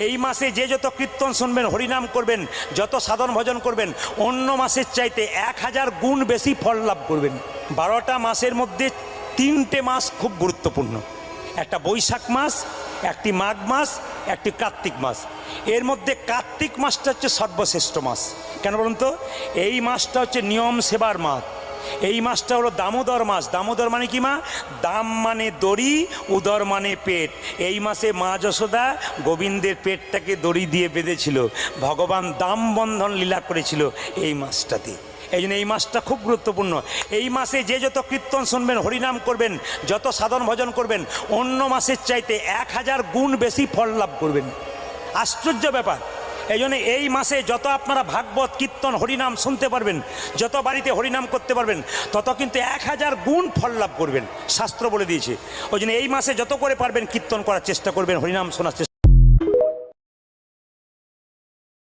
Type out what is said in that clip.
এই মাসে যে যত কীর্তন শুনবেন, হরিনাম করবেন, যত সাধন ভজন করবেন, অন্য মাসের চাইতে এক হাজার গুণ বেশি ফল লাভ করবেন। বারোটা মাসের মধ্যে তিনটে মাস খুব গুরুত্বপূর্ণ। একটা বৈশাখ মাস, একটি মাঘ মাস, একটি কার্তিক মাস। এর মধ্যে কার্তিক মাসটা হচ্ছে সর্বশ্রেষ্ঠ মাস। কেন বলুন তো? এই মাসটা হচ্ছে নিয়ম সেবার মাস। এই মাসটা হলো দামোদর মাস দামোদর মানে কি মা? দাম মানে দড়ি, উদর মানে পেট। এই মাসে মা যশোদা গোবিন্দের পেটটাকে দড়ি দিয়ে বেঁধেছিল। ভগবান দাম বন্ধন লীলা করেছিল এই মাসটাতে এই জন্য এই মাসটা খুব গুরুত্বপূর্ণ। এই মাসে যে যত কীর্তন শুনবেন, হরিনাম করবেন, যত সাধন ভজন করবেন, অন্য মাসের চাইতে এক হাজার গুণ বেশি ফল লাভ করবেন। আশ্চর্য ব্যাপার। এই এই মাসে যত আপনারা ভাগবত, কীর্তন, হরিনাম শুনতে পারবেন, যত বাড়িতে হরিনাম করতে পারবেন, তত কিন্তু এক হাজার গুণ ফল লাভ করবেন, শাস্ত্র বলে দিয়েছে। ওই জন্য এই মাসে যত করে পারবেন কীর্তন করার চেষ্টা করবেন, হরিনাম শোনার চেষ্টা